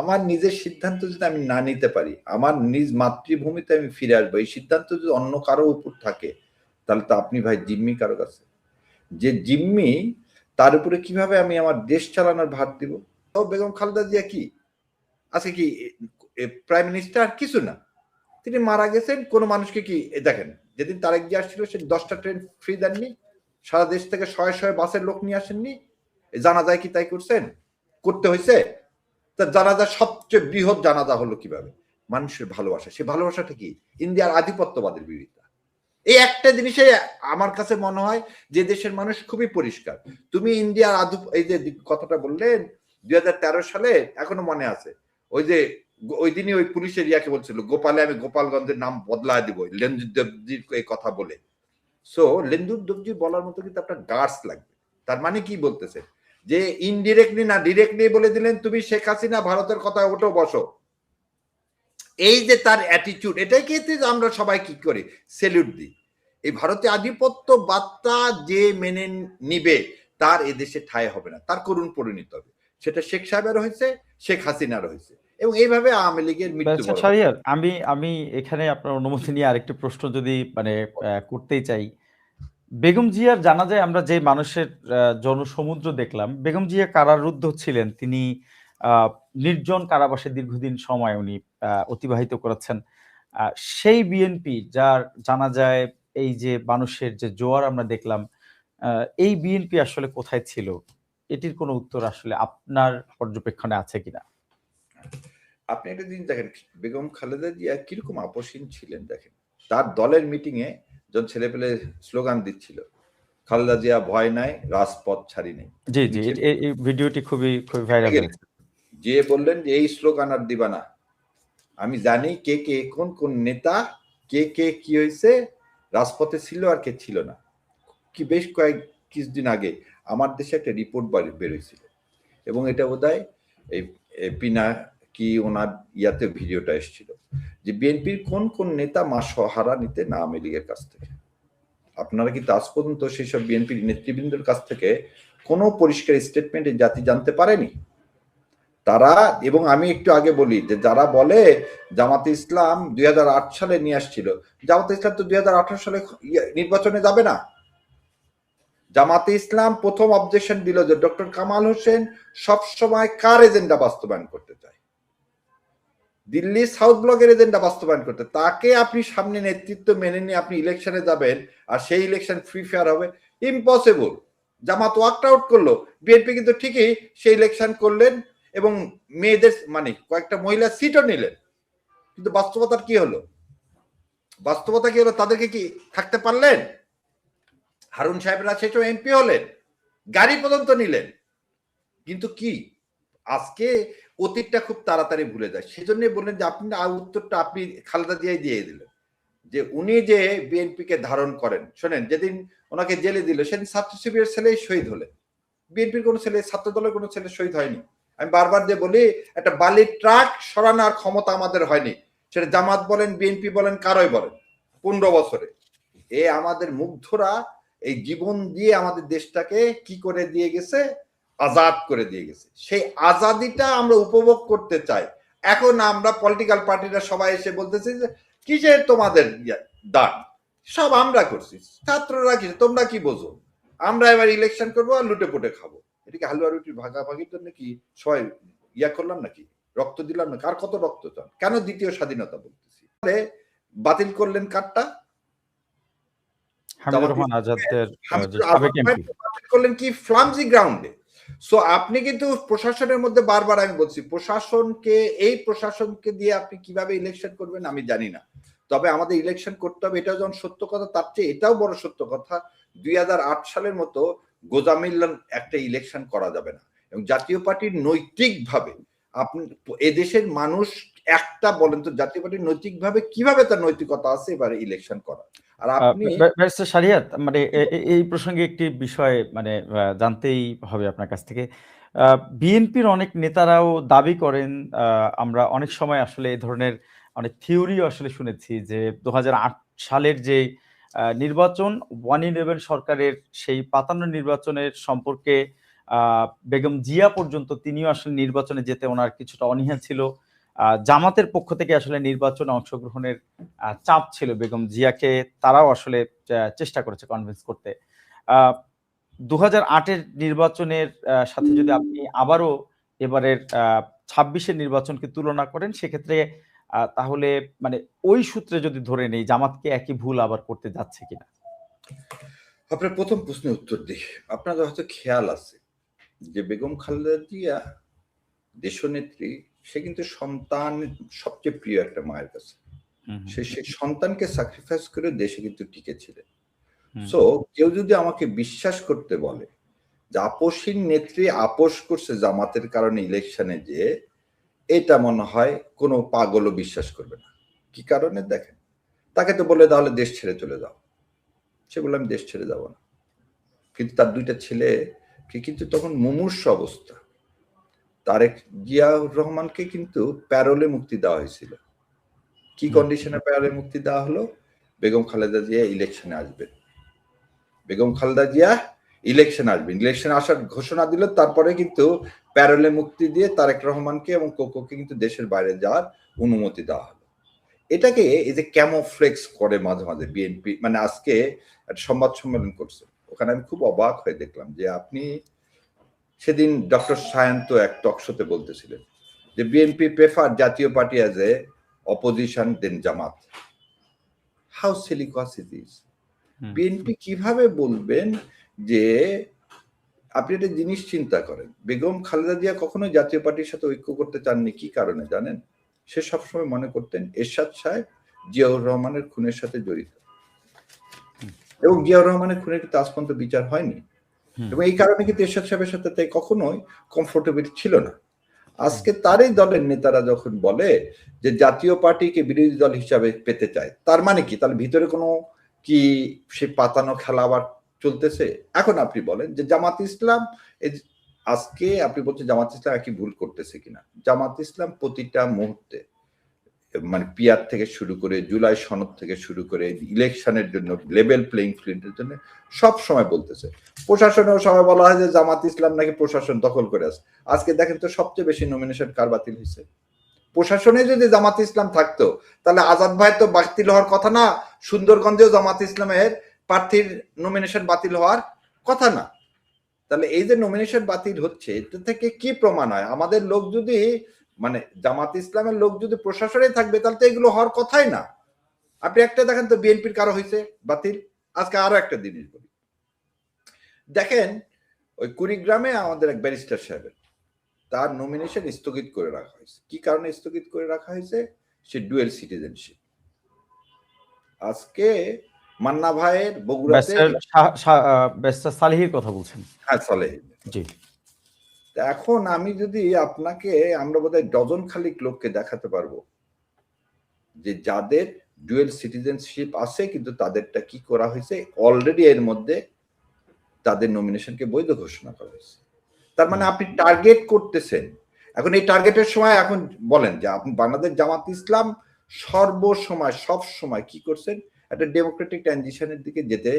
আমার নিজের সিদ্ধান্ত যদি আমি না নিতে পারি, আমার নিজ মাতৃভূমিতে আমি ফিরে আসব, এই সিদ্ধান্ত যদি অন্য কারও উপর থাকে, তাহলে তো আপনি ভাই জিম্মি কারও কাছে। যে জিম্মি, তার উপরে কীভাবে আমি আমার দেশ চালানোর ভার দিব? বেগম খালেদা জিয়া কি? আজকে কি প্রাইম মিনিস্টার কিছু না। তিনি মারা গেছেন, কোন মানুষকে কি দেখেন, যেদিন তারেক জিয়া আসছিল, সে দশটা ট্রেন ফ্রি দেননি, সারা দেশ থেকে শয়ে শয়ে বাসের লোক নিয়ে আসেননি, জানা যায় কি তাই করছেন? করতে হয়েছে তা জানাজা সবচেয়ে বৃহৎ জানাজা হলো কীভাবে? মানুষের ভালোবাসা। সে ভালোবাসাটা কি? ইন্ডিয়ার আধিপত্যবাদের বিরোধিতা এই একটা জিনিসে আমার কাছে মনে হয় যে দেশের মানুষ খুবই পরিষ্কার। তুমি ইন্ডিয়ার আধু এই যে কথাটা বললেন, দুই হাজার তেরো সালে এখনও মনে আছে, ওই যে ওই দিনই ওই পুলিশের ইয়াকে বলছিল, গোপালে আমি গোপালগঞ্জের নাম বদলা দিব। লেন্দু দেবজির এই কথা বলে। সো লেন্দু দেবজি বলার মতো কিন্তু আপনার গার্ডস লাগবে। তার মানে কি বলতেছে? যে ইনডিরেক্টলি না ডিরেক্টলি বলে দিলেন তুমি শেখ হাসিনা ভারতের কথা ওঠো বসো। এই যে তার অ্যাটিটিউড এটাই কিন্তু আমরা সবাই কি করি? সেলিউট দিই। এই ভারতীয় আধিপত্য বার্তা যে মেনে নিবে তার এদেশে ঠায় হবে না। তার করুণ পরিণত হবে। সেটা শেখ সাহেবের হয়েছে শেখ হাসিনার হয়েছে। এবং এইভাবে আওয়ামী লীগের মৃত্যু আমি আমি এখানে আপনার অনুমতি নিয়ে আরেকটি প্রশ্ন যদি মানে করতেই চাই। বেগম জিয়ার জানা যায় আমরা যে মানুষের জনসমুদ্র দেখলাম, বেগম জিয়া কারারুদ্ধ ছিলেন। তিনি নির্জন কারাবাসে দীর্ঘদিন সময় উনি অতিবাহিত করেছেন। সেই বিএনপি যার জানা যায় এই যে মানুষের যে জোয়ার আমরা দেখলাম এই বিএনপি আসলে কোথায় ছিল? এটির কোনো উত্তর আসলে আপনার পর্যবেক্ষণে আছে কিনা? আপনি একটা জিনিস দেখেন, বেগম খালেদা জিয়া কীরকম আপসীন ছিলেন দেখেন? তার দলের মিটিং এ যখন ছেলে পেলে স্লোগান দিচ্ছিল খালেদা জিয়া ভয় নাই রাজপথ ছাড়ি নেই। জি জি এই ভিডিওটি খুবই খুবই ভাইরাল যে বললেন যে এই স্লোগান আর দিবা না। আমি জানি কে কে কোন কোন নেতা কে কে কি হয়েছে রাজপথে ছিল আর কে ছিল না। কি বেশ কয়েক কিছুদিন আগে আমার দেশে একটা রিপোর্ট বেরোয়ছিল এবং এটা বোধ হয় এই পিনা কি ওনার ইয়াতে ভিডিওটা এসেছিল? যে বিএনপির কোন কোন নেতা মা সহারা নিতে না আওয়ামী লীগের কাছ থেকে? আপনারা কিন্তু আজ পর্যন্ত সেসব বিএনপির নেতৃবৃন্দের কাছ থেকে কোনো পরিষ্কার স্টেটমেন্ট জাতি জানতে পারেনি? তারা, এবং আমি একটু আগে বলি যে যারা বলে জামাতে ইসলাম দুই হাজার আট সালে নিয়ে আসছিল, জামাতে ইসলাম তো দুই হাজার আঠারো সালে নির্বাচনে যাবে না। জামাতে ইসলাম প্রথম অবজেকশন দিল যে ডক্টর কামাল হোসেন সবসময় কার এজেন্ডা বাস্তবায়ন করতে চায়? দিল্লি সাউথ ব্লকের এজেন্ডা বাস্তবায়ন করতে। তাকে আপনি সামনে নেতৃত্ব মেনে নিয়ে আপনি ইলেকশনে যাবেন, আর সেই ইলেকশন ফ্রি ফেয়ার হবে ইম্পসিবল জামাত ওয়ার্ক আউট করল বিএনপি কিন্তু ঠিকই সেই ইলেকশন করলেন এবং মেয়েদের মানে কয়েকটা মহিলা সিটও নিলেন। কিন্তু বাস্তবতার কি হলো? বাস্তবতা কি হলো? তাদেরকে কি থাকতে পারলেন? হারুন সাহেবরা সেসব এমপি হলেন, গাড়ি পর্যন্ত নিলেন। কিন্তু কি? আজকে অতীতটা খুব তাড়াতাড়ি ভুলে যায়। সেজন্য বললেন যে, আপনি উত্তরটা আপনি খালেদা দিয়ে দিয়ে দিলেন। যে, উনি যে বিএনপিকে ধারণ করেন, শোনেন, যেদিন ওনাকে জেলে দিল, সেদিন ছাত্র শিবিরের ছেলেই শহীদ হলেন। বিএনপির কোনো ছেলে, ছাত্র দলের কোনো ছেলে শহীদ হয়নি। আমি বারবার যে বলি, একটা বালির ট্রাক সরানোর ক্ষমতা আমাদের হয়নি। সেটা জামাত বলেন, বিএনপি বলেন, কারোই বলেন, পনেরো বছরে। এ আমাদের মুগ্ধরা, এই জীবন দিয়ে আমাদের দেশটাকে কি করে দিয়ে গেছে? আজাদ করে দিয়ে গেছে। সেই আজাদিটা আমরা উপভোগ করতে চাই। এখন আমরা পলিটিক্যাল পার্টিরা সবাই এসে বলতেছে যে কিসের তোমাদের দান? সব আমরা করছি। ছাত্ররা কি তোমরা কি বোঝো? আমরা এবার ইলেকশন করব আর লুটে পুটে খাব এটাকে হালুয়া রুটির ভাগাভাগির জন্য কি সবাই ইয়া করলাম নাকি? রক্ত দিলাম না কার কত রক্ত চান? কেন দ্বিতীয় স্বাধীনতা বলতেছি? বাতিল করলেন কারটা? করলেন কি? ফ্লামজি গ্রাউন্ডে। সো আপনি কিন্তু প্রশাসনের মধ্যে বারবার আমি বলছি, প্রশাসনকে, এই প্রশাসনকে দিয়ে আপনি কীভাবে ইলেকশন করবেন আমি জানি না। তবে আমাদের ইলেকশন করতে হবে, এটাও যখন সত্য কথা, তার চেয়ে এটাও বড় সত্য কথা, দুই হাজার আট সালের মতো গোজামিল্লান একটা ইলেকশন করা যাবে না। এবং জাতীয় পার্টির নৈতিকভাবে আপনি এদেশের মানুষ একটা বলেন তো জাতীয় পার্টির নৈতিকভাবে কীভাবে তার নৈতিকতা আছে এবারে ইলেকশন করা আর আপনি সারিয়াত মানে এই প্রসঙ্গে একটি বিষয় মানে জানতেই হবে আপনার কাছ থেকে। বিএনপির অনেক নেতারাও দাবি করেন আমরা অনেক সময় আসলে এই ধরনের অনেক থিওরি আসলে শুনেছি যে দু হাজার আট সালের যে নির্বাচন ওয়ান ইলেভেন সরকারের সেই পাতান্ন নির্বাচনের সম্পর্কে আহ, বেগম জিয়া পর্যন্ত তিনিও আসলে নির্বাচনে যেতে ওনার কিছুটা অনীহা ছিল। জামাতের পক্ষ থেকে আসলে নির্বাচনে অংশগ্রহণের চাপ ছিল বেগম জিয়াকে, তারাও আসলে চেষ্টা করেছে কনভিন্স করতে। দু হাজার নির্বাচনের সাথে যদি আপনি আবারও এবারের ছাব্বিশের নির্বাচনকে তুলনা করেন, সেক্ষেত্রে তাহলে মানে ওই সূত্রে যদি ধরে নেই, জামাতকে একই ভুল আবার করতে যাচ্ছে কিনা? আপনার প্রথম প্রশ্নের উত্তর দিই। আপনাদের হয়তো খেয়াল আছে যে বেগম খালেদা জিয়া দেশনেত্রী সে কিন্তু সন্তান সবচেয়ে প্রিয় একটা মায়ের কাছে। সে সেই সন্তানকে স্যাক্রিফাইস করে দেশে কিন্তু টিকেছিলেন। সো কেউ যদি আমাকে বিশ্বাস করতে বলে যে আপোষহীন নেত্রী আপোষ করছে জামাতের কারণে ইলেকশনে যে এটা মনে হয় কোনো পাগলও বিশ্বাস করবে না। কি কারণে? দেখেন। তাকে তো বলে তাহলে দেশ ছেড়ে চলে যাও। সে আমি দেশ ছেড়ে যাব না। কিন্তু তার দুইটা ছেলে কিন্তু তখন মুমূর্ষ অবস্থা। তারেক জিয়াউর রহমানকে কিন্তু প্যারোলে মুক্তি দেওয়া হয়েছিল। কি। কন্ডিশনে প্যারোলে মুক্তি দেওয়া হলো? বেগম খালেদা জিয়া ইলেকশনে আসবেন। বেগম খালেদা জিয়া ইলেকশন আসবেন। ইলেকশন আসার ঘোষণা দিল তারপরে কিন্তু প্যারোলে মুক্তি দিয়ে তারেক রহমানকে এবং কোকোকে কিন্তু দেশের বাইরে যাওয়ার অনুমতি দেওয়া হলো। এটাকে এই যে ক্যামোফ্লেক্স করে মাঝে মাঝে বিএনপি মানে আজকে সংবাদ সম্মেলন করছে। ওখানে আমি খুব অবাক হয়ে দেখলাম যে আপনি সেদিন ডক্টর সায়ন্ত এক টকশোতে বলতেছিলেন যে BNP prefer Jatiya party as a opposition then Jamaat. How সিলিকস it is BNP কীভাবে বলবেন যে আপনি একটা জিনিস চিন্তা করেন বেগম খালেদা জিয়া কখনো জাতীয় পার্টির সাথে ঐক্য করতে চাননি কি কারণে জানেন? সে সবসময় মনে করতেন এরশাদ সাহেব জিয়াউর রহমানের খুনের সাথে জড়িত। এবং জিয়াউর রহমানের খুনের কিন্তু আজ পর্যন্ত বিচার হয়নি। এবং এই কারণে কিন্তু এরশাদ সাহেবের সাথে তাই কখনোই কমফোর্টেবল ছিল না। আজকে তারই দলের নেতারা যখন বলে যে জাতীয় পার্টিকে বিরোধী দল হিসাবে পেতে চায়, তার মানে কি? তাহলে ভিতরে কোনো কি সে পাতানো খেলা আবার চলতেছে? এখন আপনি বলেন যে জামাত ইসলাম আজকে আপনি বলছেন জামাত ইসলাম একই ভুল করতেছে কিনা? জামাত ইসলাম প্রতিটা মুহূর্তে মানে পিয়ার থেকে শুরু করে জুলাই সনদ থেকে শুরু করে ইলেকশনের জন্য লেভেল প্লেইং ফিল্ডের জন্য সব সময় বলতেছে। প্রশাসনেও সবাই বলা হয় যে জামাত ইসলাম নাকি প্রশাসন দখল করে আছে। আজকে দেখেন তো সবচেয়ে বেশি নমিনেশন কার বাতিল হয়েছে? প্রশাসনে যদি জামাত ইসলাম থাকতো, তাহলে আজাদ ভাই তো বাতিল হওয়ার কথা না, সুন্দরগঞ্জেও জামাত ইসলামের প্রার্থীর নমিনেশন বাতিল হওয়ার কথা না। তাহলে এই যে নমিনেশন বাতিল হচ্ছে এটা থেকে কি প্রমাণ হয়? আমাদের লোক যদি মানে জামাত ইসলামের লোক যদি প্রশাসনে থাকবে তাহলে তো এগুলো হওয়ার কথাই না। আপনি একটা দেখেন তো বিএনপির কারও হয়েছে বাতিল। আজকে আরও একটা জিনিস বলি। দেখেন ওই কুড়িগ্রামে আমাদের এক ব্যারিস্টার সাহেবের তার নমিনেশন স্থগিত করে রাখা হয়েছে। কি কারণে স্থগিত করে রাখা হয়েছে? সে ডুয়েল সিটিজেনশিপ আজকে মান্না ভাইয়ের বগুড়াতে ব্যারিস্টার সালিহির কথা বলছেন। হ্যাঁ সালেহ জি। এখন আমি যদি আপনাকে আমরা বোধহয় ডজন খালিক লোককে দেখাতে পারব। যে যাদের ডুয়েল সিটিজেনশিপ আছে কিন্তু তাদেরটা কি করা হয়েছে অলরেডি এর মধ্যে তাদের নমিনেশনকে বৈধ ঘোষণা করা হয়েছে। তার মানে আপনি টার্গেট করতেছেন। এখন এই টার্গেটের সময় এখন বলেন যে আপনি বাংলাদেশ জামাত ইসলাম সর্বসময় সব সময় কি করছেন? একটা ডেমোক্রেটিক ট্রানজিশনের দিকে যেতে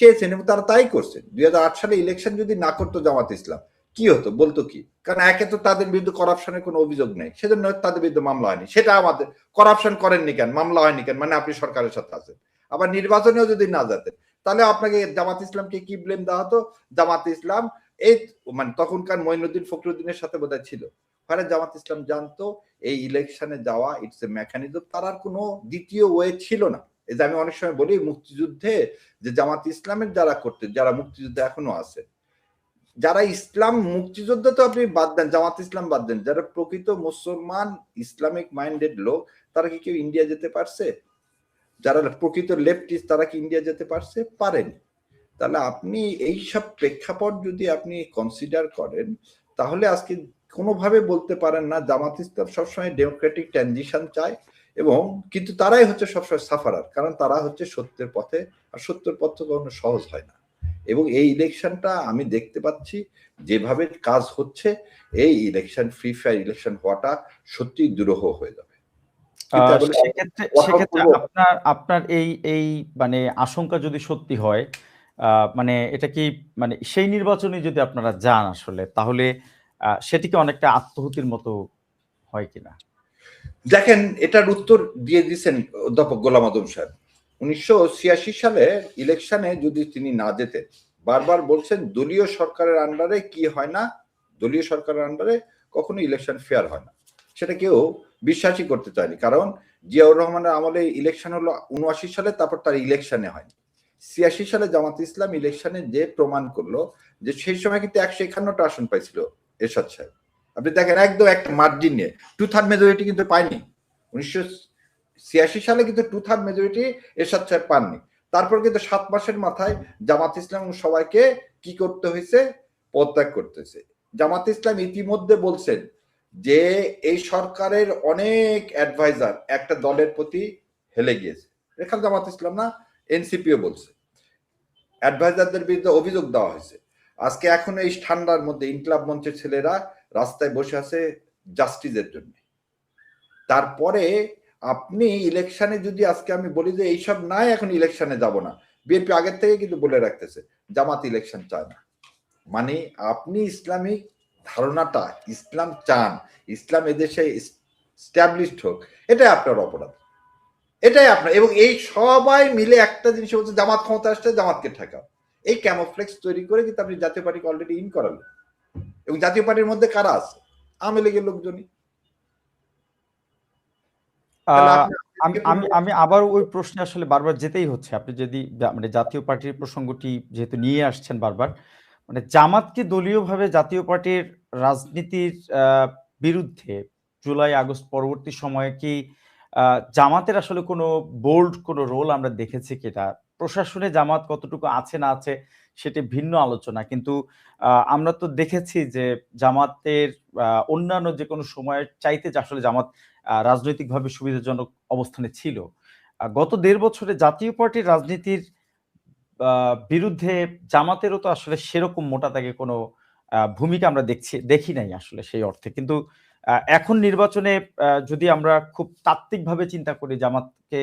চেয়েছেন এবং তারা তাই করছেন। দুই হাজার আট সালে ইলেকশন যদি না করতো জামাত ইসলাম কি হতো? বলতো কি? কারণ একে তো তাদের বিরুদ্ধে করাপশনের কোনো অভিযোগ নেই। সেজন্য তাদের বিরুদ্ধে মামলা হয়নি। সেটা আমাদের করাপশন করেননি কেন? মামলা হয়নি কেন? মানে আপনি সরকারের সাথে আছেন। আবার নির্বাচনেও যদি না যেতেন, তাহলে আপনাকে জামাত ইসলামকে কি ব্লেম দেওয়া হতো? জামাত ইসলাম এই মানে তখনকার মঈনুদ্দিন ফখরুদ্দিনের সাথে বোধহয় ছিল। ওখানে জামাত ইসলাম জানতো, এই ইলেকশনে যাওয়া ইটস এ মেকানিজম তার আর কোনো দ্বিতীয় ওয়ে ছিল না। এই যে আমি অনেক সময় বলি, মুক্তিযুদ্ধে যে জামাত ইসলামের যারা করতে যারা মুক্তিযুদ্ধে এখনও আছে যারা ইসলাম মুক্তিযোদ্ধা তো আপনি বাদ দেন, জামাত ইসলাম বাদ দেন। যারা প্রকৃত মুসলমান, ইসলামিক মাইন্ডেড লোক, তারা কি কেউ ইন্ডিয়া যেতে পারছে? যারা প্রকৃত লেফটিস্ট, তারা কি ইন্ডিয়া যেতে পারছে? পারেনি। তাহলে আপনি এই সব প্রেক্ষাপট যদি আপনি কনসিডার করেন, তাহলে আজকে কোনোভাবে বলতে পারেন না, জামাত ইসলাম সবসময় ডেমোক্রেটিক ট্রানজিশন চায় এবং কিন্তু তারাই হচ্ছে সবসময় সাফারার কারণ তারা হচ্ছে সত্যের পথে, আর সত্যের পথ তো কখনো সহজ হয় না। এবং এই ইলেকশনটা আমি দেখতে পাচ্ছি যেভাবে কাজ হচ্ছে এই ইলেকশন ফ্রি ফায়ার ইলেকশন হওয়াটা সত্যি দুরূহ হয়ে যাবে। সেক্ষেত্রে সেক্ষেত্রে আপনার আপনার এই এই মানে আশঙ্কা যদি সত্যি হয় আহ, মানে এটা কি মানে সেই নির্বাচনে যদি আপনারা যান আসলে তাহলে সেটিকে অনেকটা আত্মহতির মতো হয় কিনা? দেখেন এটার উত্তর দিয়ে দিয়েছেন অধ্যাপক গোলাম আদম সাহেব। উনিশশো ছিয়াশি সালে ইলেকশনে যদি তিনি না যেতেন বারবার বলছেন দলীয় সরকারের আন্ডারে কি হয় না, দলীয় সরকারের আন্ডারে কখনো ইলেকশন ফেয়ার হয় না। সেটা কেউ বিশ্বাসই করতে চায়নি। কারণ জিয়াউর রহমানের আমলে ইলেকশন হলো উনআশি সালে, তারপর তার ইলেকশনে হয়নি। ছিয়াশি সালে জামাত ইসলাম ইলেকশনে যে প্রমাণ করল যে সেই সময় কিন্তু একশো একান্নটা আসন পাইছিল এরশাদ সাহেব। আপনি দেখেন একদম একটা মার্জিন নিয়ে, টু থার্ড মেজরিটি কিন্তু পায়নি। উনিশশো ছিয়াশি সালে কিন্তু টু থার্ড মেজরিটি এরশাদ সাহেব পাননি। তারপর কিন্তু সাত মাসের মাথায় জামাত ইসলাম সবাইকে কি করতে হয়েছে? পদত্যাগ করতেছে জামাত ইসলাম ইতিমধ্যে বলছেন যে এই সরকারের অনেক অ্যাডভাইজার একটা দলের প্রতি হেলে গিয়েছে। এখানে জামাত ইসলাম না এনসিপিও বলছে। অ্যাডভাইজারদের বিরুদ্ধে অভিযোগ দেওয়া হয়েছে। আজকে এখন এই ঠান্ডার মধ্যে ইনকলাব মঞ্চের ছেলেরা রাস্তায় বসে আছে জাস্টিসের জন্য। তারপরে আপনি ইলেকশনে যদি আজকে আমি বলি যে এইসব নাই, এখন ইলেকশনে যাব না। বিএনপি আগের থেকে কিন্তু বলে রাখতেছে, জামাত ইলেকশন চায় না। মানে আপনি ইসলামিক ধারণাটা ইসলাম চান, ইসলাম এদেশে স্ট্যাবলিশড হোক, এটাই আপনার অপরাধ। এটাই আপনার, এবং এই সবাই মিলে একটা জিনিস হচ্ছে জামাত ক্ষমতা আসছে জামাতকে ঠেকাও। এই ক্যামোফ্লেক্স তৈরি করে কিন্তু আপনি জাতীয় পার্টিকে অলরেডি ইন করালেন। এবং জাতীয় পার্টির মধ্যে কারা আছে? আওয়ামী লীগের লোকজনই। আমি আমি আমি আবার ওই প্রশ্নে আসলে বারবার যেতেই হচ্ছে। আপনি যদি মানে জাতীয় পার্টির প্রসঙ্গটি যেহেতু নিয়ে আসছেন বারবার মানে জামাতকে দলীয়ভাবে জাতীয় পার্টির রাজনীতির বিরুদ্ধে জুলাই আগস্ট পরবর্তী সময়ে কি জামাতের আসলে কোনো বোল্ড কোনো রোল আমরা দেখেছি কিনা? প্রশাসনে জামাত কতটুকু আছে না আছে সেটি ভিন্ন আলোচনা। কিন্তু আহ, আমরা তো দেখেছি যে জামাতের আহ, অন্যান্য যে কোনো সময়ের চাইতে যে আসলে জামাত রাজনৈতিকভাবে সুবিধাজনক অবস্থানে ছিল। গত দেড় বছরে জাতীয় পার্টির রাজনীতির বিরুদ্ধে জামাতেরও তো আসলে সেরকম মোটা তাকে কোনো ভূমিকা আমরা দেখছি, দেখি নাই আসলে সেই অর্থে। কিন্তু এখন নির্বাচনে যদি আমরা খুব তাত্ত্বিকভাবে চিন্তা করি জামাতকে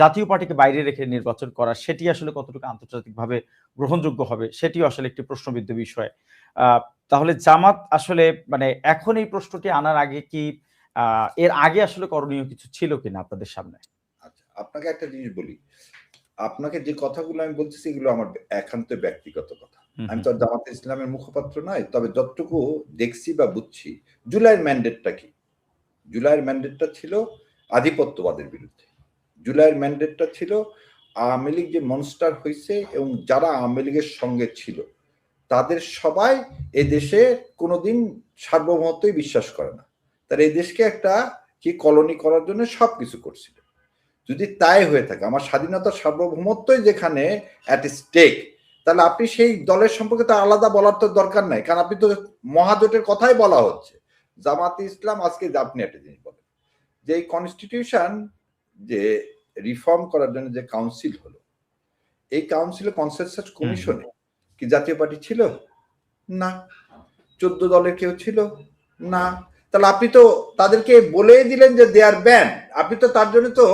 জাতীয় পার্টিকে বাইরে রেখে নির্বাচন করা, সেটি আসলে কতটুকু আন্তর্জাতিকভাবে গ্রহণযোগ্য হবে, সেটিও আসলে একটি প্রশ্নবিদ্ধ বিষয়। তাহলে জামাত আসলে মানে এখন এই প্রশ্নটি আনার আগে কি এর আগে আসলে করণীয় কিছু ছিল কিনা আপনাদের সামনে? আচ্ছা আপনাকে একটা জিনিস বলি। আপনাকে যে কথাগুলো আমি বলতেছি এগুলো আমার একান্ত ব্যক্তিগত কথা। আমি তো জামাতে ইসলামের মুখপাত্র নয় তবে যতটুকু দেখছি বা বুঝছি জুলাইয়ের ম্যান্ডেটটা কি? জুলাইয়ের ম্যান্ডেটটা ছিল আধিপত্যবাদের বিরুদ্ধে। জুলাইয়ের ম্যান্ডেটটা ছিল আওয়ামী লীগ যে মনস্টার হয়েছে এবং যারা আওয়ামী লীগের সঙ্গে ছিল তাদের সবাই এ দেশে কোনোদিন সার্বভৌমত্বই বিশ্বাস করে না। তারা এই দেশকে একটা কি কলোনি করার জন্য সবকিছু করছিল। যদি তাই হয়ে থাকে আমার স্বাধীনতার সার্বভৌমত্বই যেখানে অ্যাট স্টেক তাহলে আপনি সেই দলের সম্পর্কে তো আলাদা বলার তো দরকার নাই। কারণ আপনি তো মহাজোটের কথাই বলা হচ্ছে। জামাতে ইসলাম আজকে আপনি একটা জিনিস বলেন। যে এই কনস্টিটিউশন যে রিফর্ম করার জন্য যে কাউন্সিল হলো এই কাউন্সিলে কনসেনসাস কমিশনে কি জাতীয় পার্টি ছিল? না। চোদ্দ দলের কেউ ছিল? না। তাহলে আপনি তো তাদেরকে বলে দিলেন যে দে আর ব্যান আপনি তো তার জন্য তো,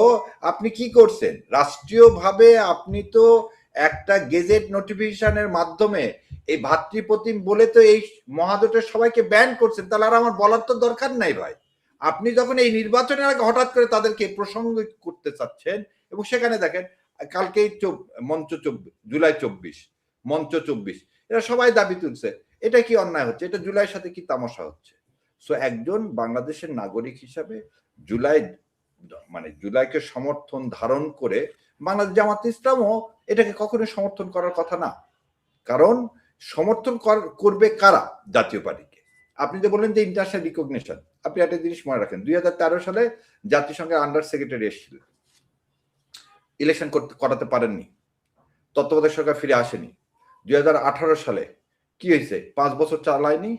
আপনি কি করছেন? রাষ্ট্রীয়ভাবে আপনি তো একটা গেজেট নোটিফিকেশনের মাধ্যমে এই ভাতৃপ্রতিম বলে তো এই মহাজোটের সবাইকে ব্যান করছেন, তাহলে আর আমার বলার তো দরকার নাই ভাই। আপনি যখন এই নির্বাচনের আগে হঠাৎ করে তাদেরকে প্রসঙ্গ করতে চাচ্ছেন, এবং সেখানে দেখেন কালকেই মঞ্চ চব্বিশ জুলাই চব্বিশ, মঞ্চ চব্বিশ, এরা সবাই দাবি তুলছে। এটা কি অন্যায় হচ্ছে? এটা জুলাইয়ের সাথে কি তামাশা হচ্ছে? সো একজন বাংলাদেশের নাগরিক হিসাবে জুলাই মানে জুলাইকে সমর্থন ধারণ করে বাংলাদেশ জামাত ইসলামও এটাকে কখনোই সমর্থন করার কথা না। কারণ সমর্থন কর- করবে কারা জাতীয় পার্টিকে? আপনি যে বললেন যে ইন্টারন্যাশনাল রিকগনিশন আপনি একটা জিনিস মনে রাখেন, দুই হাজার তেরো সালে জাতিসংঘের আন্ডার সেক্রেটারি এসেছিলেন। ইলেকশন করতে, করাতে পারেননি। তত্ত্বাবধায়ক সরকার ফিরে আসেনি। দুই হাজার আঠারো সালে কি হয়েছে? পাঁচ বছর চালায়নি।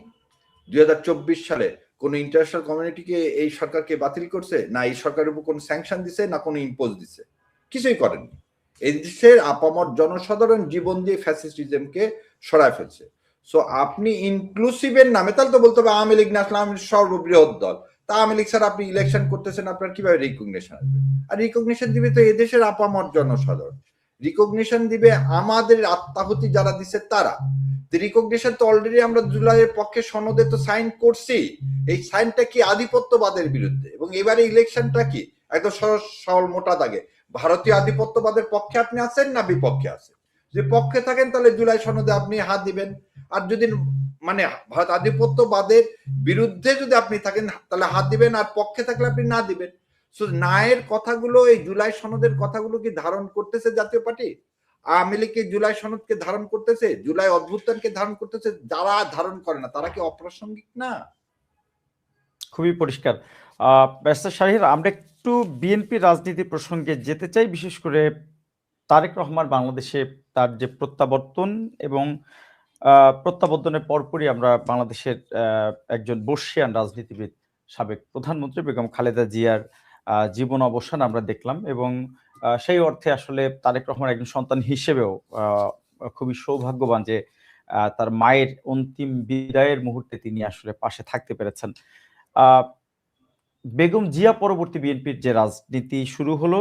দুই হাজার চব্বিশ সালে কোন ইন্টারন্যাশনাল কমিউনিটিকে এই সরকারকে বাতিল করছে? না, এই সরকারের উপর কোনো স্যাংশন দিছে, না কোনো ইম্পোজ দিছে? কিছুই করেননি। এই দেশের আপামর জনসাধারণ জীবন দিয়ে ফ্যাসিস্টিজমকে সরায় ফেলছে। সো আপনি ইনক্লুসিভের নামে, তাহলে তো বলতে হবে আওয়ামী লীগ না, আসলে আওয়ামী সর্ববৃহৎ দল। তা আওয়ামী লীগ স্যার আপনি ইলেকশন করতেছেন, আপনার কীভাবে রিকগনিশন আসবে? আর রিকগনিশন দিবে তো এদেশের আপামর জনসাধারণ। রিকগনিশন দিবে আমাদের আত্মাহুতি যারা দিছে তারা। রিকগনিশন তো অলরেডি আমরা জুলাইয়ের পক্ষে সনদে তো সাইন করছি। এই সাইনটা কি আধিপত্যবাদের বিরুদ্ধে? এবং এবারে ইলেকশনটা কি? একদম সহজ, সরল, মোটা দাগে। ভারতীয় আধিপত্যবাদের পক্ষে আপনি আছেন না বিপক্ষে আছেন? যদি পক্ষে থাকেন তাহলে জুলাই সনদে আপনি হাত দিবেন। আর যদি মানে ভারত আধিপত্যবাদের বিরুদ্ধে যদি আপনি থাকেন, তাহলে হাত দিবেন। আর পক্ষে থাকলে আপনি না দিবেন। সো নায়ের কথাগুলো, এই জুলাই সনদের কথাগুলো কি ধারণ করতেছে জাতীয় পার্টি? আওয়ামী লীগ কি জুলাই সনদকে ধারণ করতেছে? জুলাই অভ্যুত্থানকে ধারণ করতেছে? যারা ধারণ করে না, তারা কি অপ্রাসঙ্গিক না? খুবই পরিষ্কার। ব্যারিস্টার শাহির, আমরা একটু বিএনপি রাজনীতি প্রসঙ্গে যেতে চাই, বিশেষ করে তারেক রহমান বাংলাদেশে তার যে প্রত্যাবর্তন এবং প্রত্যাবর্তনের পরপরই আমরা বাংলাদেশের একজন বর্ষিয়ান রাজনীতিবিদ, সাবেক প্রধানমন্ত্রী বেগম খালেদা জিয়ার জীবন অবসান আমরা দেখলাম এবং সেই অর্থে আসলে তারেক রহমান একজন সন্তান হিসেবেও খুবই সৌভাগ্যবান যে তার মায়ের অন্তিম বিদায়ের মুহূর্তে তিনি আসলে পাশে থাকতে পেরেছেন। বেগম জিয়া পরবর্তী বিএনপির যে রাজনীতি শুরু হলো,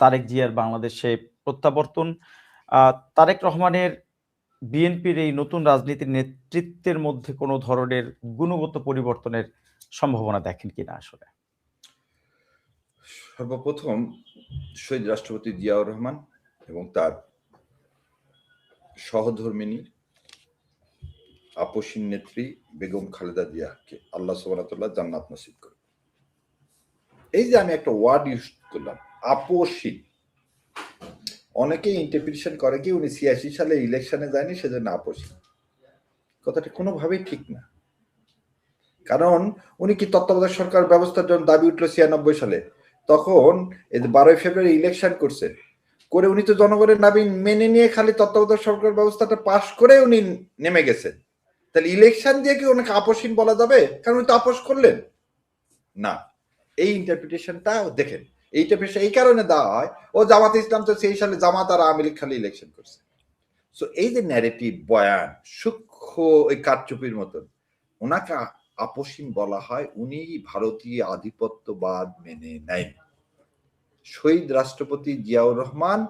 তারেক জিয়ার বাংলাদেশে প্রত্যাবর্তন। তারেক রহমানের বিএনপির এই নতুন রাজনীতির নেতৃত্বের মধ্যে কোনো ধরনের গুণগত পরিবর্তনের সম্ভাবনা দেখেন কিনা আসলে? সর্বপ্রথম শহীদ রাষ্ট্রপতি জিয়াউর রহমান এবং তার সহধর্মিনী, আপসীন নেত্রী বেগম খালেদা জিয়াকে আল্লাহ সুবাহতাল্লাহ জান্নাত নসিব করে। এই যে আমি একটা ওয়ার্ড ইউজ করলাম, আপসীন। অনেকেই ইন্টারপ্রিটেশন করে কি উনি ছিয়াশি সালে ইলেকশনে যায়নি, সেজন্য আপসীন। কথাটা কোনোভাবেই ঠিক না। কারণ উনি কি তত্ত্বাবধায়ক সরকার ব্যবস্থার জন্য দাবি উঠল ছিয়ানব্বই সালে? তখন এই যে বারোই ফেব্রুয়ারি ইলেকশন করছে, করে উনি তো জনগণের দাবি মেনে নিয়ে খালি তত্ত্বাবধায়ক সরকার ব্যবস্থাটা পাশ করে উনি নেমে গেছেন। তাহলে ইলেকশন দিয়ে কি ওনাকে আপসহীন বলা যাবে? কারণ উনি তো আপোষ করলেন। না, এই ইন্টারপ্রিটেশনটা দেখেন, এই ইন্টারপ্রিটেশন এই কারণে দেওয়া হয়, ও জামাত ইসলাম তো সেই সালে জামাত আর আওয়ামী লীগ খালি ইলেকশন করছে। সো এই যে ন্যারেটিভ বয়ান, সূক্ষ্ম ওই কারচুপির মতন, ওনাকে আপসীন বলা হয়, উনি ভারতীয় আধিপত্যবাদ মেনে নেন শহীদ রাষ্ট্রপতি জিয়াউর রহমান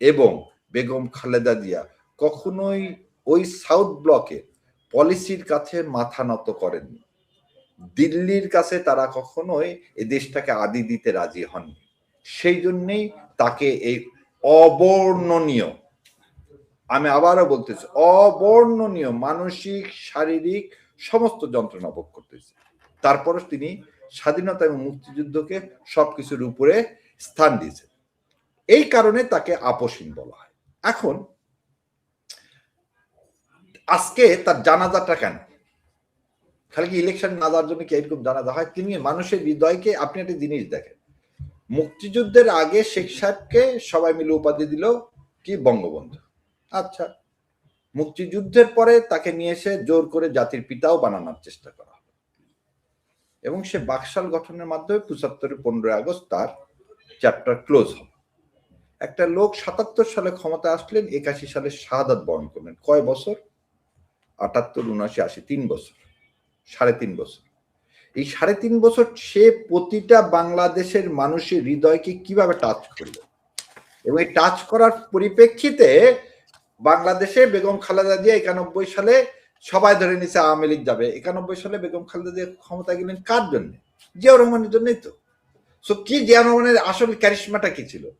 এবং বেগম খালেদা জিয়া কখনোই ওই সাউথ ব্লকে পলিসির কাছে মাথা নত করেননি। দিল্লির কাছে তারা কখনোই এই দেশটাকে আদি দিতে রাজি হননি। সেই জন্যেই তাকে এই অবর্ণনীয়, আমি আবারও বলতেছি অবর্ণনীয় মানসিক, শারীরিক সমস্ত যন্ত্রণা ভোগ করতেছে। তারপর তিনি স্বাধীনতা এবং মুক্তিযুদ্ধকে সবকিছুর উপরে স্থান দিয়েছেন এই কারণে তাকে আপসীন বলা হয়। এখন, আজকে তার জানাজাটা কেন? খালি কি ইলেকশন না দেওয়ার জন্য কি এরকম জানাজা হয়? তিনি মানুষের হৃদয়কে, আপনি একটা জিনিস দেখেন। মুক্তিযুদ্ধের আগে শেখ সাহেবকে সবাই মিলে উপাধি দিল কি? বঙ্গবন্ধু। আচ্ছা মুক্তিযুদ্ধের পরে তাকে নিয়ে এসে জোর করে জাতির পিতাও বানানোর চেষ্টা করা এবং সে বাকশাল গঠনের মাধ্যমে পঁচাত্তরের পনেরোই আগস্ট তার চ্যাপ্টার ক্লোজ হবে। একটা লোক সাতাত্তর সালে ক্ষমতা আসলেন, একাশি সালে শাহাদাত বরণ করলেন। কয় বছর? আটাত্তর, উনআশি, আশি, তিন বছর। সাড়ে তিন বছর। এই সাড়ে তিন বছর সে প্রতিটা বাংলাদেশের মানুষের হৃদয়কে কীভাবে টাচ করল? এবং এই টাচ করার পরিপ্রেক্ষিতে বাংলাদেশে বেগম খালেদা জিয়া একানব্বই সালে সবাই ধরে নিছে আওয়ামী লীগ যাবে। একানব্বই সালে বেগম খালেদা জিয়া ক্ষমতা গেলেন কার জন্য? জিয়াউর রহমানের জন্যই তো। সো কি জিয়াউর রহমানের আসল ক্যারিশমাটা কি ছিল?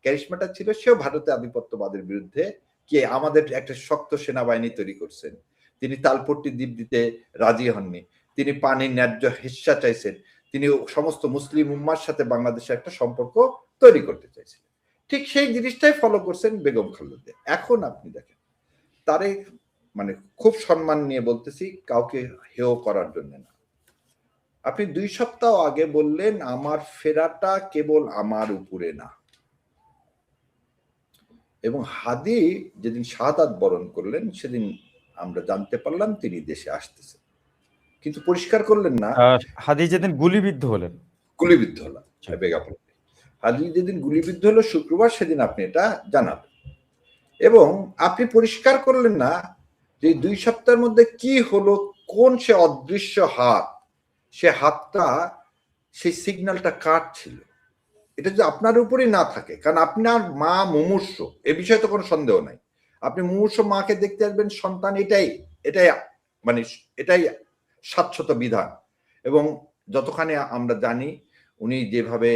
ক্যারিশমাটা ছিল সেও ভারতে আধিপত্যবাদের বিরুদ্ধে কি আমাদের একটা শক্ত সেনাবাহিনী তৈরি করছেন। তিনি তালপট্টি দ্বীপ দিতে রাজি হননি। তিনি পানির ন্যায্য হিস্সা চাইছেন। তিনি সমস্ত মুসলিম উম্মার সাথে বাংলাদেশের একটা সম্পর্ক তৈরি করতে চাইছেন। ঠিক সেই জিনিসটাই ফলো করছেন বেগম খালেদা। এখন আপনি দেখেন তারে মানে খুব সম্মান নিয়ে বলতেছি, কাউকে হেয় করার জন্য না। আপনি দুই সপ্তাহ আগে বললেন আমার ফেরাটা কেবল আমার উপরে না। এবং হাদি যেদিন শাহাদাত বরণ করলেন সেদিন আমরা জানতে পারলাম তিনি দেশে আসতেছেন। কিন্তু পরিষ্কার করলেন না। হাদি যেদিন গুলিবিদ্ধ হলেন। গুলিবিদ্ধ হলাম বেগাপুর হাদি যেদিন গুলিবিদ্ধ হলো শুক্রবার সেদিন আপনি এটা জানাবেন। এবং আপনি পরিষ্কার করলেন না যে দুই সপ্তাহের মধ্যে কি হলো কোন সে অদৃশ্য হাত সে হাতটা, সেই সিগন্যালটা কার ছিল? এটা যদি আপনার উপরেই না থাকে, কারণ আপনার মা মুমূর্ষ, এ বিষয়ে তো কোনো সন্দেহ নাই। আপনি মুমূর্ষ মাকে দেখতে আসবেন, সন্তান এটাই এটাই মানে এটাই স্বাচ্ছত বিধান। এবং যতখানি আমরা জানি, উনি যেভাবে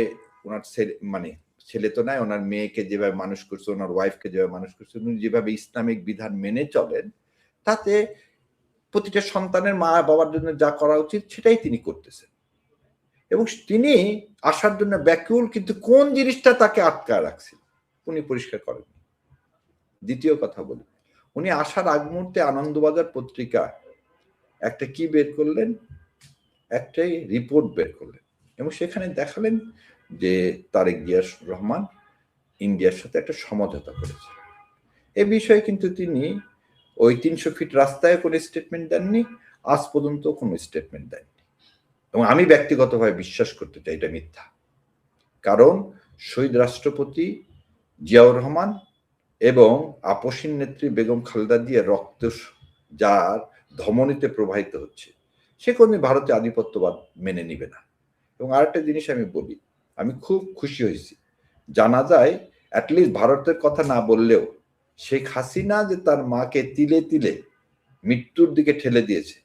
ওনার ছেলে মানে ছেলে তো নাই, ওনার মেয়েকে যেভাবে মানুষ করছে, ওনার ওয়াইফকে যেভাবে মানুষ করছে, উনি যেভাবে ইসলামিক বিধান মেনে চলেন, তাতে প্রতিটা সন্তানের মা বাবার জন্য যা করা উচিত, সেটাই তিনি করতেছেন। এবং তিনি আসার জন্য ব্যাকুল, কিন্তু কোন জিনিসটা তাকে আটকায় রাখছে উনি পরিষ্কার করেন দ্বিতীয় কথা বলি, উনি আসার আগ মুহূর্তে আনন্দবাজার পত্রিকা একটা কি বের করলেন? একটাই রিপোর্ট বের করলেন। এবং সেখানে দেখালেন যে তারেক জিয়াস রহমান ইন্ডিয়ার সাথে একটা সমঝোতা করেছে এ বিষয়ে কিন্তু তিনি ওই তিনশো ফিট রাস্তায় কোনো স্টেটমেন্ট দেননি, আজ পর্যন্ত কোনো স্টেটমেন্ট দেননি। এবং আমি ব্যক্তিগতভাবে বিশ্বাস করতে চাই এটা মিথ্যা। কারণ শহীদ রাষ্ট্রপতি জিয়াউর রহমান এবং আপসীন নেত্রী বেগম খালেদা দিয়ে রক্ত যার ধমনীতে প্রবাহিত হচ্ছে, সে কোনো ভারতে আধিপত্যবাদ মেনে নিবে না। এবং আরেকটা জিনিস আমি বলি, আমি খুব খুশি হয়েছি। জানা যায় অ্যাটলিস্ট ভারতের কথা না বললেও শেখ হাসিনা যে তার মাকে তিলে তিলে মৃত্যুর দিকে ঠেলে দিয়েছে,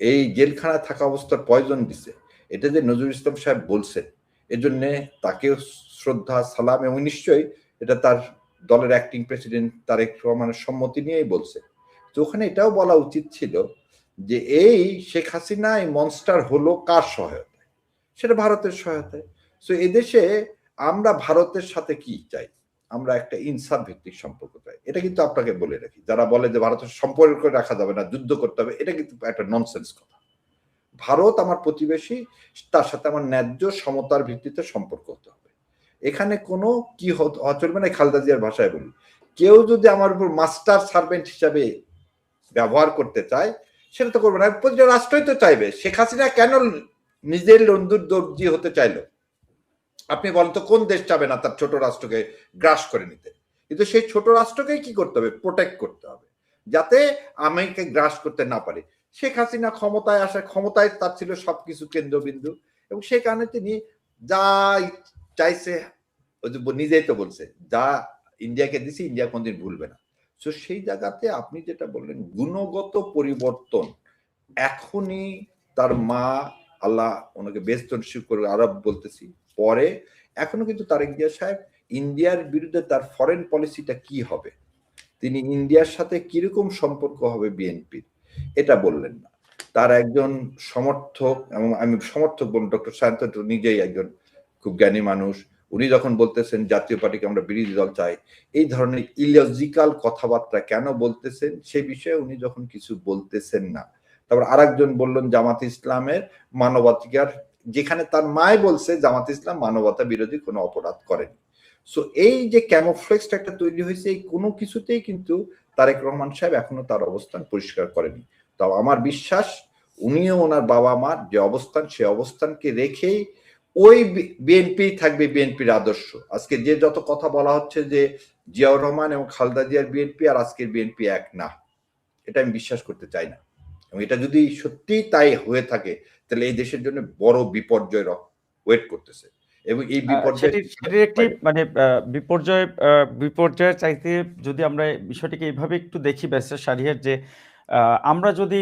এই জেলখানায় থাকা অবস্থার পয়জন দিছে, এটা যে নজরুল ইসলাম সাহেব বলছেন, এজন্যে তাকেও শ্রদ্ধা, সালাম এবং নিশ্চয়ই এটা তার দলের অ্যাক্টিং প্রেসিডেন্ট তারেক রহমানের সম্মতি নিয়েই বলছে। তো ওখানে এটাও বলা উচিত ছিল যে এই শেখ হাসিনা এই মনস্টার হলো কার সহায়তায়? সেটা ভারতের সহায়তায়। সো এদেশে আমরা ভারতের সাথে কি চাই? আমরা একটা ইনসাফ ভিত্তিক সম্পর্ক চাই। এটা কিন্তু আপনাকে বলে রাখি। যারা বলে যে ভারতের সম্পর্ক রাখা যাবে না, যুদ্ধ করতে হবে, এটা কিন্তু একটা ননসেন্স কথা। ভারত আমার প্রতিবেশী, তার সাথে আমার ন্যায্য সমতার ভিত্তিতে সম্পর্ক হতে হবে। এখানে কোনো কি চলবে না খালদা জিয়ার ভাষায় বলি। কেউ যদি আমার উপর মাস্টার সার্ভেন্ট হিসাবে ব্যবহার করতে চায়, সেটা তো করবে না। প্রতিটা রাষ্ট্রই তো চাইবে। শেখ হাসিনা কেন নিজের লন্দুর দর্জি হতে চাইলো? আপনি বলেন তো কোন দেশ চাবে না তার ছোট রাষ্ট্রকে গ্রাস করে নিতে? কিন্তু সেই ছোট রাষ্ট্রকেই কি করতে হবে? প্রোটেক্ট করতে হবে। যাতে আমাকে গ্রাস করতে না পারে। শেখ হাসিনা ক্ষমতায় আসা ক্ষমতায় তার ছিল সবকিছু কেন্দ্রবিন্দু। এবং সেই কারণে তিনি যা চাইছে নিজেই তো বলছে, যা ইন্ডিয়াকে দিছি, ইন্ডিয়া কোনদিন ভুলবে না। তো সেই জায়গাতে আপনি যেটা বললেন, গুণগত পরিবর্তন, এখনই তার মা, আল্লাহ ওনাকে বেস্ট করে আরব বলতেছি পরে এখনও কিন্তু তারেক জিয়া সাহেব ইন্ডিয়ার বিরুদ্ধে তার ফরেন পলিসিটা কি হবে? তিনি ইন্ডিয়ার সাথে কীরকম সম্পর্ক হবে বিএনপির? এটা বললেন না। তার একজন সমর্থক এবং আমি সমর্থক বলুন, ডক্টর সায়ন্ত নিজেই একজন খুব জ্ঞানী মানুষ। উনি যখন বলতেছেন জাতীয় পার্টিকে আমরা বিরোধী দল চাই, এই ধরনের ইলজিক্যাল কথাবার্তা কেন বলতেছেন সে বিষয়ে উনি যখন কিছু বলতেছেন না। তারপর আরেকজন বললেন জামাত ইসলামের মানবাধিকার যেখানে তার মায় বলছে জামাত ইসলাম মানবতা বিরোধী কোনো অপরাধ করেনি। সো এই যে ক্যামোফ্লেক্সটা একটা তৈরি হয়েছে, এই কোনো কিছুতেই কিন্তু তারেক রহমান সাহেব এখনও তার অবস্থান পরিষ্কার করেনি। তো আমার বিশ্বাস, উনিও ওনার বাবা মার যে অবস্থান, সে অবস্থানকে রেখেই ওই বিএনপি থাকবে বিএনপির আদর্শ। আজকে যে যত কথা বলা হচ্ছে যে জিয়াউর রহমান এবং খালদা জিয়ার বিএনপি আর আজকের বিএনপি এক না, এটা আমি বিশ্বাস করতে চাই না। এবং এটা যদি সত্যি তাই হয়ে থাকে তাহলে এই দেশের জন্য বড় বিপর্যয় ওয়েট করতেছে। এবং এই বিপর্যয় সেটির একটি মানে বিপর্যয় বিপর্যয়ের চাইতে যদি আমরা বিষয়টিকে এইভাবে একটু দেখি ব্যারিস্টার শারিয়ার যে আমরা যদি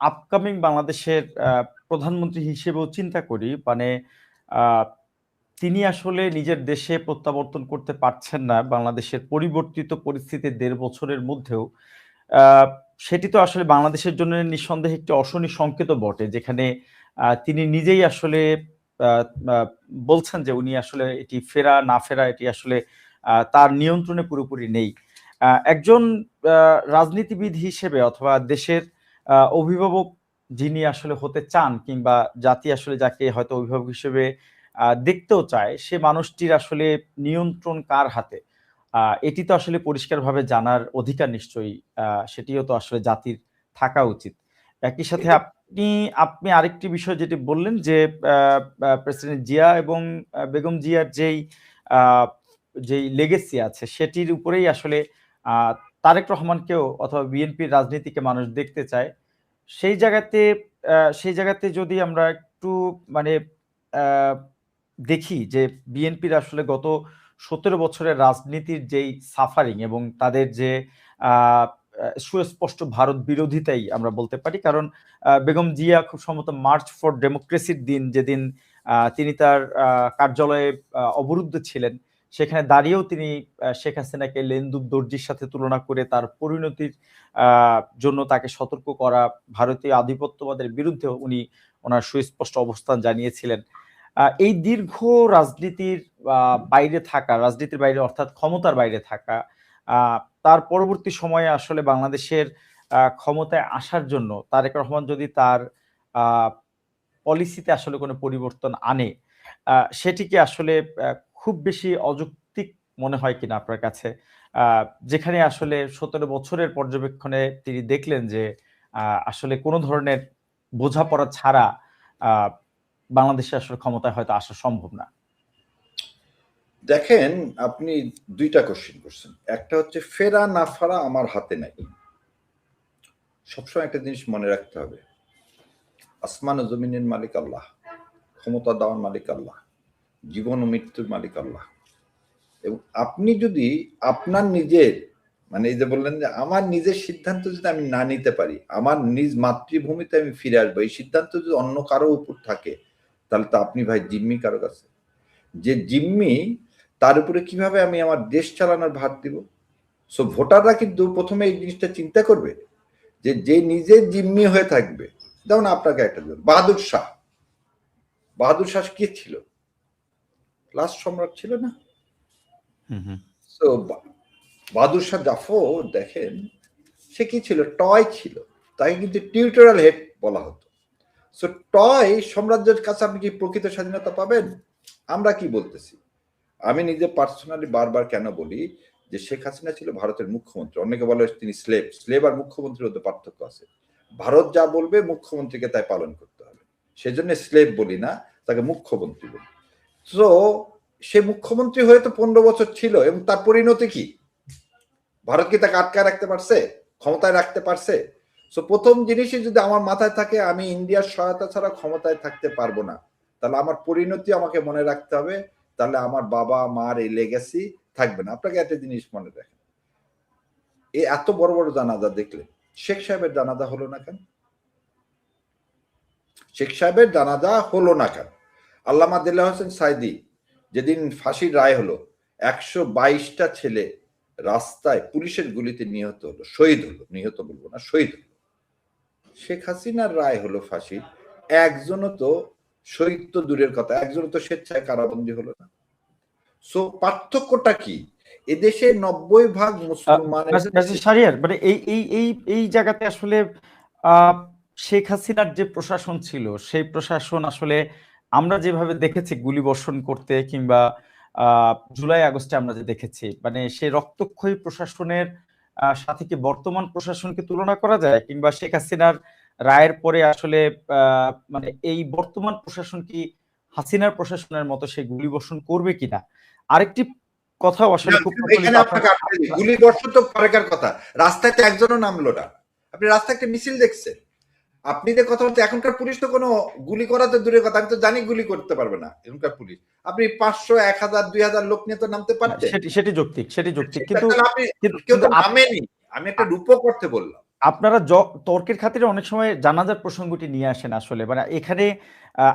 আপকামিং বাংলাদেশের প্রধানমন্ত্রী হিসেবেও চিন্তা করি মানে তিনি আসলে নিজের দেশে প্রত্যাবর্তন করতে পারছেন না বাংলাদেশের পরিবর্তিত পরিস্থিতি দেড় বছরের মধ্যেও সেটি তো আসলে বাংলাদেশের জন্য নিঃসন্দেহে একটি অশনি সংকেত বটে যেখানে তিনি নিজেই আসলে বলছেন যে উনি আসলে এটি ফেরা না ফেরা এটি আসলে তার নিয়ন্ত্রণে পুরোপুরি নেই। একজন রাজনীতিবিদ হিসেবে অথবা দেশের অভিভাবক যিনি আসলে হতে চান কিংবা জাতি আসলে যাকে হয়তো অভিভাবক হিসেবে দেখতেও চায় সে মানুষটির আসলে নিয়ন্ত্রণ কার হাতে? এটি তো আসলে পরিষ্কারভাবে জানার অধিকার নিশ্চয়ই সেটিও তো আসলে জাতির থাকা উচিত। একই সাথে আপনি আপনি আরেকটি বিষয় যেটি বললেন যে প্রেসিডেন্ট জিয়া এবং বেগম জিয়ার যেই যেই লেগেসি আছে, সেটির উপরেই আসলে তারেক রহমানকেও অথবা বিএনপির রাজনীতিকে মানুষ দেখতে চায়। সেই জায়গাতে সেই জায়গাতে যদি আমরা একটু মানে দেখি যে বিএনপির আসলে গত সতেরো বছরের রাজনীতির যেই সাফারিং এবং তাদের যে সুস্পষ্ট ভারত বিরোধিতাই আমরা বলতে পারি। কারণ বেগম জিয়া খুব সম্ভবত মার্চ ফর ডেমোক্রেসির দিন, যেদিন তিনি তার কার্যালয়ে অবরুদ্ধ ছিলেন, সেখানে দাঁড়িয়েও তিনি শেখ হাসিনাকে লেন্দুব দর্জির সাথে তুলনা করে তার পরিণতির জন্য তাকে সতর্ক করা ভারতীয় আধিপত্যবাদের বিরুদ্ধে উনি ওনার সুস্পষ্ট অবস্থান জানিয়েছিলেন। এই দীর্ঘ রাজনীতির বাইরে থাকা, রাজনীতির বাইরে অর্থাৎ ক্ষমতার বাইরে থাকা তার পরবর্তী সময়ে আসলে বাংলাদেশের ক্ষমতায় আসার জন্য তারেক রহমান যদি তার পলিসিতে আসলে কোনো পরিবর্তন আনে সেটিকে আসলে খুব বেশি অযৌক্তিক মনে হয় কিনা আপনার কাছে? যেখানে আসলে সতেরো বছরের পর্যবেক্ষণে তিনি দেখলেন যে আসলে কোনো ধরনের বোঝাপড়া ছাড়া বাংলাদেশে আসলে ক্ষমতায় হয়তো আসা সম্ভব না। দেখেন, আপনি দুইটা কোশ্চেন করছেন। একটা হচ্ছে, ফেরা না ফেরা আমার হাতে নাই। সবসময় একটা জিনিস মনে রাখতে হবে। আসমান ও জমিনের মালিক আল্লাহ, ক্ষমতা দেওয়ার মালিক আল্লাহ, জীবন ও মৃত্যুর মালিক আল্লাহ। এবং আপনি যদি আপনার নিজের মানে এই যে বললেন যে, আমার নিজের সিদ্ধান্ত যদি আমি না নিতে পারি, আমার নিজ মাতৃভূমিতে আমি ফিরে আসব, এই সিদ্ধান্ত যদি অন্য কারও উপর থাকে, তাহলে তো আপনি ভাই জিম্মি কারও কাছে। যে জিম্মি তার উপরে কীভাবে আমি আমার দেশ চালানোর ভার দিব? সো ভোটাররা কিন্তু প্রথমে এই জিনিসটা চিন্তা করবে যে যে নিজে জিম্মি হয়ে থাকবে। যেমন আপনাকে একটা বাহাদুর শাহ। বাহাদুর শাহ কে ছিল? লাস্ট সম্রাট ছিল না? সো বাহাদুর শাহ জাফর দেখেন সে কি ছিল? টয় ছিল। তাকে কিন্তু টিউটোরিয়াল হেড বলা হতো। সো টয় সাম্রাজ্যের কাছে আপনি কি প্রকৃত স্বাধীনতা পাবেন? আমরা কি বলতেছি? আমি নিজে পার্সোনালি বারবার কেন বলি যে শেখ হাসিনা ছিল ভারতের মুখ্যমন্ত্রী। অনেকে বলে তিনি স্লেব স্লেব আর মুখ্যমন্ত্রীর মধ্যে পার্থক্য আছে। ভারত যা বলবে মুখ্যমন্ত্রীকে তাই পালন করতে হবে। সেজন্য স্লেব বলি না, তাকে মুখ্যমন্ত্রী বলি। তো সে মুখ্যমন্ত্রী হয়ে তো পনেরো বছর ছিল এবং তার পরিণতি কি? ভারত কি তাকে আটকায় রাখতে পারছে? ক্ষমতায় রাখতে পারছে? তো প্রথম জিনিসই যদি আমার মাথায় থাকে, আমি ইন্ডিয়ার সহায়তা ছাড়া ক্ষমতায় থাকতে পারব না। তাহলে আমার পরিণতি আমাকে মনে রাখতে হবে। তাহলে আমার বাবা, মার এই লেগেসি থাকবে না। আপনাকে একটা জিনিস মনে রাখেন। এই এত বড় বড় জানাজা দেখলেন শেখ সাহেবের জানাজা হলো না কেন? শেখ সাহেবের জানাজা হলো না কেন? আল্লামা দিল্লা হোসেন সাইদি যেদিন ফাঁসির রায় হলো, একশো বাইশটা ছেলে রাস্তায় পুলিশের গুলিতে নিহত হলো, শহীদ হলো। নিহত বলব না, শহীদ হলো। শেখ হাসিনার রায় হলো ফাঁসির। একজনও তো শহীদ তো দূরের কথা একজনও তো স্বেচ্ছায় কারাবন্দী হলো না। সো পার্থক্যটা কি? এদেশে নব্বই ভাগ মুসলমান মানে এই এই এই এই জায়গাতে আসলে শেখ হাসিনার যে প্রশাসন ছিল সেই প্রশাসন আসলে আমরা যেভাবে দেখেছি গুলি বর্ষণ করতে কিংবা আহ, জুলাই আগস্টে আমরা যে দেখেছি মানে সেই রক্তক্ষয়ী প্রশাসনের আহ, সাথে কি বর্তমান প্রশাসনকে তুলনা করা যায় কিংবা শেখ হাসিনার রায়ের পরে আসলে মানে এই বর্তমান প্রশাসন কি হাসিনার প্রশাসনের মতো সেই গুলি বর্ষণ করবে কিনা? আরেকটি কথাও আসলে খুব। গুলি বর্ষণ তো পরেকার কথা। রাস্তায় তো একজনও নামলো না। আপনি রাস্তায় একটা মিছিল দেখছেন। আপনি যে কথা বলতে এখনকার পুলিশ তো কোনো গুলি করা তো দূরের কথা। আমি তো জানি গুলি করতে পারবে না এখনকার পুলিশ। আপনি পাঁচশো এক হাজার দুই হাজার লোক নিয়ে তো নামতে পারছেন। সেটি সেটি যৌক্তিক সেটি যৌক্তিক। কিন্তু আপনি কিন্তু- নামেনি। আমি একটা রূপক করতে বললাম। আপনারা তর্কের খাতিরে অনেক সময় জানাজার প্রসঙ্গটি নিয়ে আসেন আসলে। মানে এখানে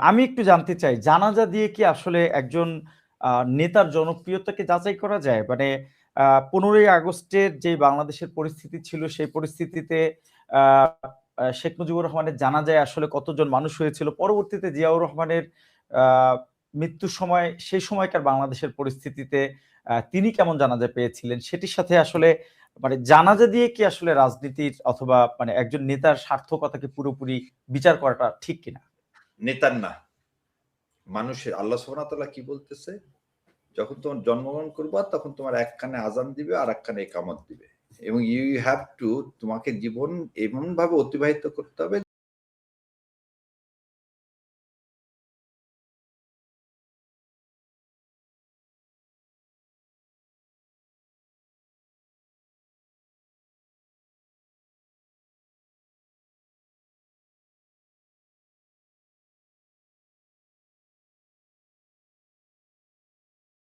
আমি একটু জানতে চাই, জানাজা দিয়ে কি আসলে একজন নেতার জনপ্রিয়তাকে যাচাই করা যায়? মানে পনেরোই আগস্টের যে বাংলাদেশের পরিস্থিতি ছিল, সেই পরিস্থিতিতে শেখ মুজিবুর রহমানের জানাজায় আসলে কতজন মানুষ হয়েছিল? পরবর্তীতে জিয়াউর রহমানের মৃত্যুর সময়, সেই সময়কার বাংলাদেশের পরিস্থিতিতে তিনি কেমন জানাজা পেয়েছিলেন? সেটির সাথে আসলে মানে জানাজা দিয়ে কি আসলে রাজনীতির অথবা মানে একজন নেতার সার্থকতাকে পুরোপুরি বিচার করাটা ঠিক কিনা? নেতার না। মানুষের, আল্লাহ সোহনাতলা কি বলতেছে? যখন তোমার জন্মগ্রহণ করবা, তখন তোমার এক কানে আজান দিবে আর এক কানে কামত দিবে। এবং ইউ হ্যাভ টু তোমাকে জীবন এমন ভাবে অতিবাহিত করতে হবে